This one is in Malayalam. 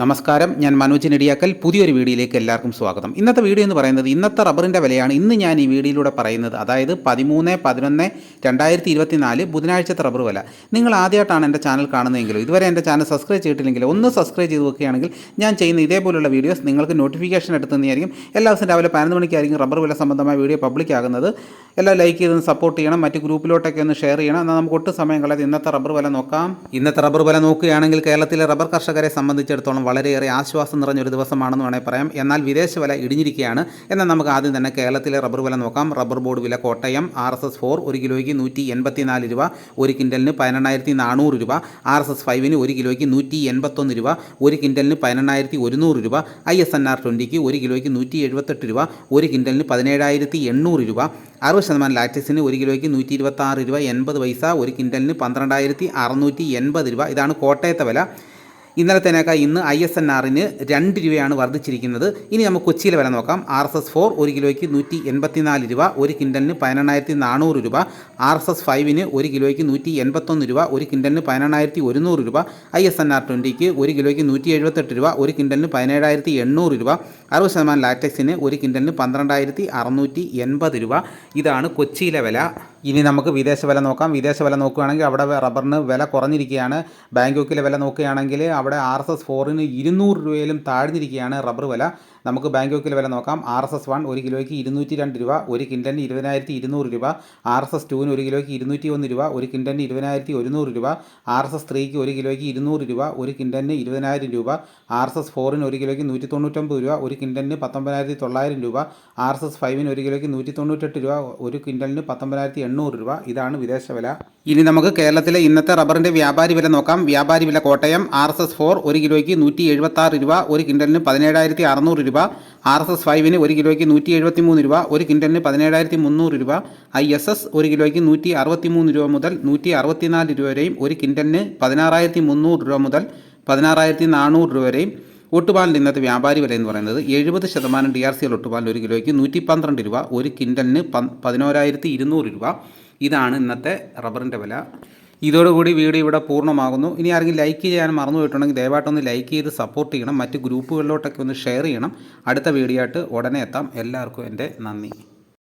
നമസ്കാരം. ഞാൻ മനോജ് നെടിയാക്കൽ. പുതിയൊരു വീഡിയോയിലേക്ക് എല്ലാവർക്കും സ്വാഗതം. ഇന്നത്തെ വീഡിയോ എന്ന് പറയുന്നത് ഇന്നത്തെ റബ്ബറിന്റെ വിലയാണ്. ഇന്ന് ഞാൻ ഈ വീഡിയോയിലൂടെ പറയുന്നത് അതായത് പതിമൂന്ന് പതിനൊന്ന് രണ്ടായിരത്തി ഇരുപത്തി നാല് ബുധനാഴ്ചത്തെ റബ്ബർ വില. നിങ്ങൾ ആദ്യമായിട്ടാണ് എന്റെ ചാനൽ കാണുന്നതെങ്കിലും ഇതുവരെ എന്റെ ചാനൽ സബ്സ്ക്രൈബ് ചെയ്തിട്ടില്ലെങ്കിൽ ഒന്ന് സബ്സ്ക്രൈബ് ചെയ്ത് വെക്കുകയാണെങ്കിൽ ഞാൻ ചെയ്യുന്ന ഇതേപോലുള്ള വീഡിയോസ് നിങ്ങൾക്ക് നോട്ടിഫിക്കേഷൻ എടുത്തുന്നതായിരിക്കും എല്ലാ ദിവസം രാവിലെ പതിനൊന്ന് മണിക്കായിരിക്കും റബ്ബർ വില സംബന്ധമായ വീഡിയോ പബ്ലിക് ആകുന്നത്. എല്ലാം ലൈക്ക് ചെയ്തൊന്ന് സപ്പോർട്ട് ചെയ്യണം. മറ്റ് ഗ്രൂപ്പിലോട്ടൊക്കെ ഒന്ന് ഷെയർ ചെയ്യണം. എന്നാൽ നമുക്ക് ഒട്ടും സമയം കളയാതെ ഇന്നത്തെ റബ്ബർ വില നോക്കാം. ഇന്നത്തെ റബ്ബർ വില നോക്കുകയാണെങ്കിൽ കേരളത്തിലെ റബ്ബർ കർഷകരെ സംബന്ധിച്ചിടത്തോളം വളരെയേറെ ആശ്വാസം നിറഞ്ഞൊരു ദിവസമാണെന്ന് വേണേൽ പറയാം. എന്നാൽ വിദേശ വില ഇടിഞ്ഞിരിക്കുകയാണ്. എന്നാൽ നമുക്ക് ആദ്യം തന്നെ കേരളത്തിലെ റബ്ബർ വില നോക്കാം. റബ്ബർ ബോർഡ് വില Kottayam R S S four ഒരു കിലോയ്ക്ക് നൂറ്റി എൺപത്തിനാല് രൂപ ഒരു കിൻഡലിന് പതിനെണ്ണായിരത്തി നാനൂറ് രൂപ ആർ എസ് എസ് ഫൈവിന് ഒരു കിലോയ്ക്ക് നൂറ്റി എൺപത്തൊന്ന് രൂപ ഒരു കിൻഡലിന് പതിനെണ്ണായിരത്തി ഒരുന്നൂറ് രൂപ ഐ എസ് എൻ ആർ ട്വന്റിക്ക് ഒരു കിലോയ്ക്ക് നൂറ്റി എഴുപത്തെട്ട് രൂപ ഒരു കിൻഡലിന് പതിനേഴായിരത്തി എണ്ണൂറ് രൂപ അറുപത് ശതമാനം ലാക്ടസിന് ഒരു കിലോയ്ക്ക് നൂറ്റി ഇരുപത്തി ആറ് രൂപ എൺപത് പൈസ ഒരു കിൻഡലിന് പന്ത്രണ്ടായിരത്തി അറുന്നൂറ്റി എൺപത് രൂപ. ഇതാണ് കോട്ടയത്തെ വില. ഇന്നലത്തേനേക്കാൾ ഇന്ന് ഐ എസ് എൻ ആറിന് രണ്ട് രൂപയാണ് വർദ്ധിച്ചിരിക്കുന്നത്. ഇനി നമുക്ക് കൊച്ചിയിലെ വില നോക്കാം. ആർ എസ് എസ് ഫോർ ഒരു കിലോയ്ക്ക് നൂറ്റി എൺപത്തിനാല് രൂപ ഒരു കിൻഡലിന് പതിനെണ്ണായിരത്തി നാനൂറ് രൂപ. ആർ എസ് എസ് ഫൈവിന് ഒരു കിലോയ്ക്ക് നൂറ്റി എൺപത്തൊന്ന് രൂപ ഒരു കിൻഡലിന് പതിനെണ്ണായിരത്തി ഒരുന്നൂറ് രൂപ. ഐ എസ് എൻ ആർ ട്വന്റിക്ക് ഒരു കിലോയ്ക്ക് നൂറ്റി എഴുപത്തെട്ട് രൂപ ഒരു കിൻഡലിന് പതിനേഴായിരത്തി എണ്ണൂറ് രൂപ. അറുപത് ശതമാനം ലാറ്റക്സിന് ഒരു കിൻഡലിന് പന്ത്രണ്ടായിരത്തി അറുന്നൂറ്റി എൺപത് രൂപ. ഇതാണ് കൊച്ചിയിലെ വില. ഇനി നമുക്ക് വിദേശ വില നോക്കാം. വിദേശ വില നോക്കുകയാണെങ്കിൽ അവിടെ റബ്ബറിന് വില കുറഞ്ഞിരിക്കുകയാണ്. ബാങ്കോക്കിലെ വില നോക്കുകയാണെങ്കിൽ അവിടെ ആർ എസ് എസ് ഫോറിന് ഇരുന്നൂറ് രൂപയിലും താഴ്ന്നിരിക്കുകയാണ് റബ്ബർ വില. നമുക്ക് ബാങ്ക് ബാങ്കോക്കിലെ വില നോക്കാം. ആർ എസ് എസ് വൺ ഒരു കിലോയ്ക്ക് ഇരുന്നൂറ്റി രണ്ട് രൂപ ഒരു കിൻഡലിന് ഇരുപതിനായിരത്തി ഇരുന്നൂറ് രൂപ ആർ എസ് എസ് ടുവിന് ഒരു കിലോയ്ക്ക് ഇരുന്നൂറ്റി ഒന്ന് രൂപ ഒരു കിൻഡലിന് ഇരുപതിനായിരത്തി ഒരുന്നൂറ് രൂപ ആർ എസ് എസ് ത്രീക്ക് ഒരു കിലോയ്ക്ക് ഇരുന്നൂറ് രൂപ ഒരു കിൻഡലിന് ഇരുപതിനായിരം രൂപ ആർ എസ് എസ് ഫോറിന് ഒരു കിലോയ്ക്ക് നൂറ്റി തൊണ്ണൂറ്റൊമ്പത് രൂപ ഒരു കിൻഡലിന് പത്തൊമ്പതിനായിരത്തി തൊള്ളായിരം രൂപ ആർ എസ് എസ് ഫൈവിന് ഒരു കിലോയ്ക്ക് നൂറ്റി തൊണ്ണൂറ്റെട്ട് രൂപ ഒരു കിൻഡലിന് പത്തൊമ്പതിനായിരത്തി എണ്ണൂറ് രൂപ. ഇതാണ് വിദേശ വില. ഇനി നമുക്ക് കേരളത്തിലെ ഇന്നത്തെ റബ്ബറിന്റെ വ്യാപാരി വില നോക്കാം. വ്യാപാരി വില Kottayam R S S four ഒരു കിലോയ്ക്ക് നൂറ്റി എഴുപത്തി രൂപ ഒരു കിൻഡലിന് പതിനേഴായിരത്തി അറുന്നൂറ് ആർ എസ് എസ് ഫൈവിന് ഒരു കിലോയ്ക്ക് നൂറ്റി എഴുപത്തി മൂന്ന് രൂപ ഒരു കിൻഡലിന് പതിനേഴായിരത്തി മുന്നൂറ് രൂപ. ഐ എസ് എസ് ഒരു കിലോയ്ക്ക് നൂറ്റി അറുപത്തി മൂന്ന് രൂപ മുതൽ നൂറ്റി അറുപത്തിനാല് രൂപ വരെയും ഒരു കിൻഡലിന് പതിനാറായിരത്തി മുന്നൂറ് രൂപ മുതൽ പതിനാറായിരത്തി നാനൂറ് രൂപ വരെയും ഒട്ടുപാലിന്റെ ഇന്നത്തെ വ്യാപാരി വില എന്ന് പറയുന്നത് എഴുപത് ശതമാനം ഡി ആർ സി എൽ ഒട്ടുപാലിന് ഒരു കിലോയ്ക്ക് നൂറ്റി പന്ത്രണ്ട് രൂപ ഒരു കിൻഡലിന് പതിനോരായിരത്തി ഇരുന്നൂറ് രൂപ. ഇതാണ് ഇന്നത്തെ റബ്ബറിന്റെ വില. ഇതോടുകൂടി വീഡിയോ ഇവിടെ പൂർണമാകുന്നു. ഇനി ആരെങ്കിലും ലൈക്ക് ചെയ്യാൻ മറന്നു പോയിട്ടുണ്ടെങ്കിൽ ദയവായിട്ടൊന്ന് ലൈക്ക് ചെയ്ത് സപ്പോർട്ട് ചെയ്യണം. മറ്റ് ഗ്രൂപ്പുകളിലോട്ടൊക്കെ ഒന്ന് ഷെയർ ചെയ്യണം. അടുത്ത വീഡിയോ ആയിട്ട് ഉടനെ എത്താം. എല്ലാവർക്കും എന്റെ നന്ദി.